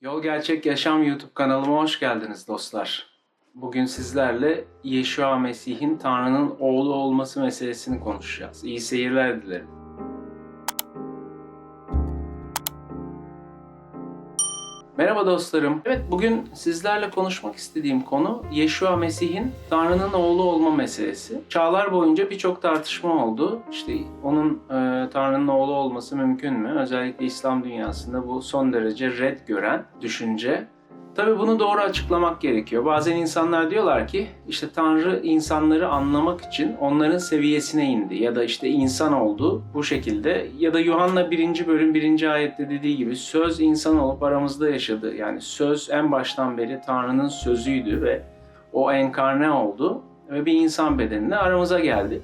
Yol Gerçek Yaşam YouTube kanalıma hoş geldiniz dostlar. Bugün sizlerle Yeşua Mesih'in Tanrı'nın oğlu olması meselesini konuşacağız. İyi seyirler dilerim. Merhaba dostlarım. Evet bugün sizlerle konuşmak istediğim konu Yeşua Mesih'in Tanrı'nın oğlu olma meselesi. Çağlar boyunca birçok tartışma oldu. İşte onun e, Tanrı'nın oğlu olması mümkün mü? Özellikle İslam dünyasında bu son derece red gören düşünce. Tabi bunu doğru açıklamak gerekiyor. Bazen insanlar diyorlar ki işte Tanrı insanları anlamak için onların seviyesine indi ya da işte insan oldu bu şekilde ya da Yuhanna 1. bölüm 1. ayette dediği gibi söz insan olup aramızda yaşadı. Yani söz en baştan beri Tanrı'nın sözüydü ve o enkarne oldu ve bir insan bedeninde aramıza geldi.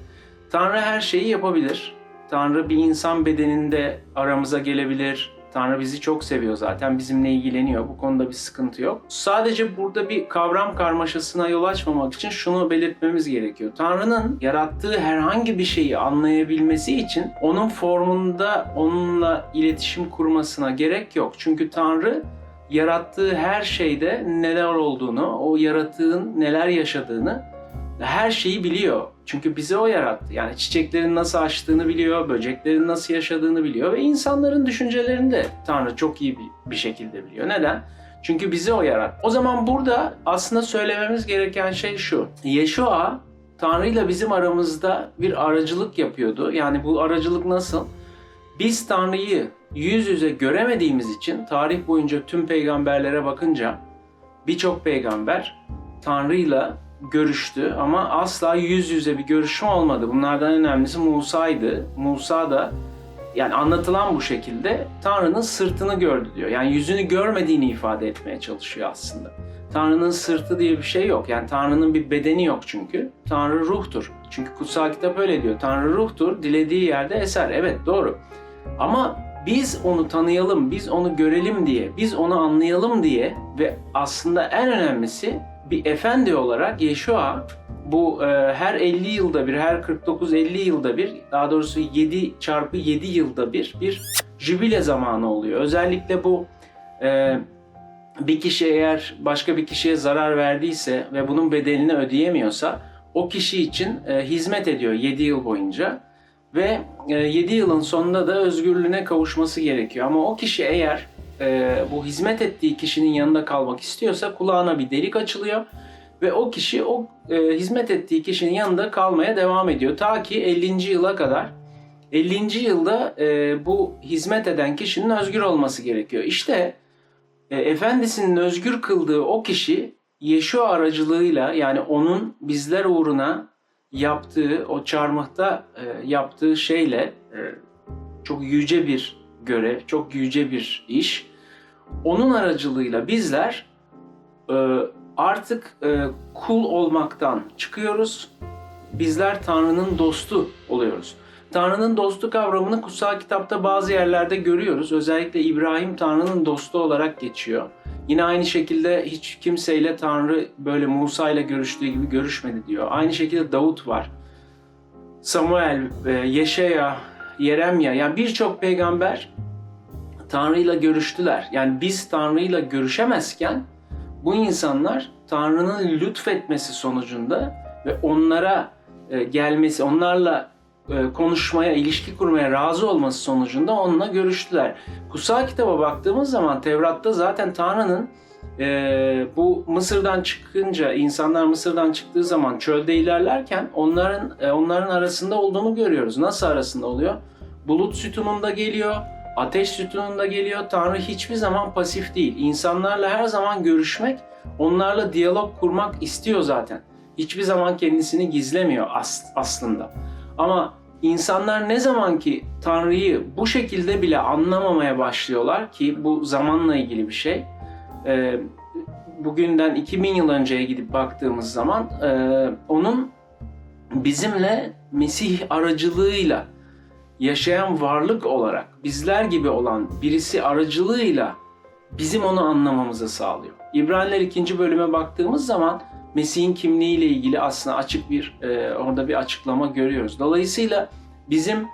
Tanrı her şeyi yapabilir. Tanrı bir insan bedeninde aramıza gelebilir. Tanrı bizi çok seviyor zaten. Bizimle ilgileniyor. Bu konuda bir sıkıntı yok. Sadece burada bir kavram karmaşasına yol açmamak için şunu belirtmemiz gerekiyor. Tanrı'nın yarattığı herhangi bir şeyi anlayabilmesi için onun formunda onunla iletişim kurmasına gerek yok. Çünkü Tanrı yarattığı her şeyde neler olduğunu, o yaratığın neler yaşadığını her şeyi biliyor. Çünkü bizi o yarattı. Yani çiçeklerin nasıl açtığını biliyor, böceklerin nasıl yaşadığını biliyor ve insanların düşüncelerini de Tanrı çok iyi bir, şekilde biliyor. Neden? Çünkü bizi o yarattı. O zaman burada aslında söylememiz gereken şey şu. Yeşua Tanrı ile bizim aramızda bir aracılık yapıyordu. Yani bu aracılık nasıl? Biz Tanrı'yı yüz yüze göremediğimiz için tarih boyunca tüm peygamberlere bakınca birçok peygamber Tanrı'yla görüştü ama asla yüz yüze bir görüşme olmadı. Bunlardan önemlisi Musa'ydı. Musa da yani anlatılan bu şekilde Tanrı'nın sırtını gördü diyor. Yani yüzünü görmediğini ifade etmeye çalışıyor aslında. Tanrı'nın sırtı diye bir şey yok. Yani Tanrı'nın bir bedeni yok çünkü. Tanrı ruhtur. Çünkü kutsal kitap öyle diyor. Tanrı ruhtur, dilediği yerde eser. Evet doğru. Ama biz onu tanıyalım, biz onu görelim diye, biz onu anlayalım diye ve aslında en önemlisi bir efendi olarak Yeşua bu e, her 50 yılda bir, her 49-50 yılda bir, daha doğrusu 7 çarpı 7 yılda bir bir jübile zamanı oluyor. Özellikle bu e, bir kişi eğer başka bir kişiye zarar verdiyse ve bunun bedelini ödeyemiyorsa o kişi için e, hizmet ediyor 7 yıl boyunca ve e, 7 yılın sonunda da özgürlüğüne kavuşması gerekiyor. Ama o kişi eğer e, bu hizmet ettiği kişinin yanında kalmak istiyorsa kulağına bir delik açılıyor ve o kişi o e, hizmet ettiği kişinin yanında kalmaya devam ediyor ta ki 50. yıla kadar. 50. yılda e, bu hizmet eden kişinin özgür olması gerekiyor. İşte e, efendisinin özgür kıldığı o kişi Yeşua aracılığıyla yani onun bizler uğruna yaptığı o çarmıhta e, yaptığı şeyle e, çok yüce bir görev, çok yüce bir iş. Onun aracılığıyla bizler e, artık e, kul olmaktan çıkıyoruz. Bizler Tanrı'nın dostu oluyoruz. Tanrı'nın dostu kavramını kutsal kitapta bazı yerlerde görüyoruz. Özellikle İbrahim Tanrı'nın dostu olarak geçiyor. Yine aynı şekilde hiç kimseyle Tanrı böyle Musa ile görüştüğü gibi görüşmedi diyor. Aynı şekilde Davut var. Samuel, e, Yeşaya, Yeremya yani birçok peygamber Tanrı'yla görüştüler. Yani biz Tanrı'yla görüşemezken bu insanlar Tanrı'nın lütfetmesi sonucunda ve onlara e, gelmesi, onlarla e, konuşmaya, ilişki kurmaya razı olması sonucunda onunla görüştüler. Kutsal kitaba baktığımız zaman Tevrat'ta zaten Tanrı'nın e, bu Mısır'dan çıkınca, insanlar Mısır'dan çıktığı zaman çölde ilerlerken onların e, onların arasında olduğunu görüyoruz. Nasıl arasında oluyor? Bulut sütununda geliyor, ateş sütununda geliyor. Tanrı hiçbir zaman pasif değil. İnsanlarla her zaman görüşmek, onlarla diyalog kurmak istiyor zaten. Hiçbir zaman kendisini gizlemiyor as- aslında. Ama insanlar ne zaman ki Tanrı'yı bu şekilde bile anlamamaya başlıyorlar ki bu zamanla ilgili bir şey. Ee, bugünden 2000 yıl önceye gidip baktığımız zaman e, onun bizimle Mesih aracılığıyla yaşayan varlık olarak bizler gibi olan birisi aracılığıyla bizim onu anlamamızı sağlıyor. İbraniler 2. bölüme baktığımız zaman Mesih'in kimliğiyle ilgili aslında açık bir e, orada bir açıklama görüyoruz. Dolayısıyla bizim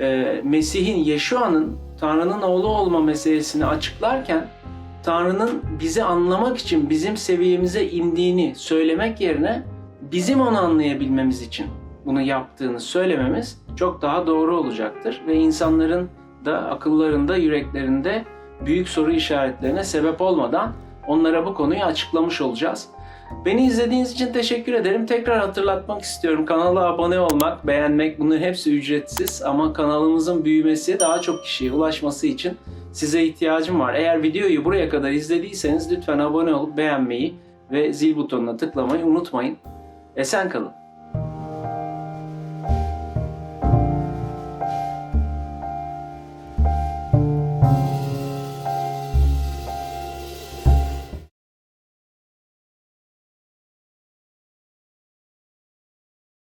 e, Mesih'in Yeşua'nın Tanrı'nın oğlu olma meselesini açıklarken Tanrı'nın bizi anlamak için bizim seviyemize indiğini söylemek yerine bizim onu anlayabilmemiz için bunu yaptığını söylememiz çok daha doğru olacaktır ve insanların da akıllarında, yüreklerinde büyük soru işaretlerine sebep olmadan onlara bu konuyu açıklamış olacağız. Beni izlediğiniz için teşekkür ederim. Tekrar hatırlatmak istiyorum. Kanala abone olmak, beğenmek bunların hepsi ücretsiz ama kanalımızın büyümesi, daha çok kişiye ulaşması için size ihtiyacım var. Eğer videoyu buraya kadar izlediyseniz lütfen abone olup beğenmeyi ve zil butonuna tıklamayı unutmayın. Esen kalın.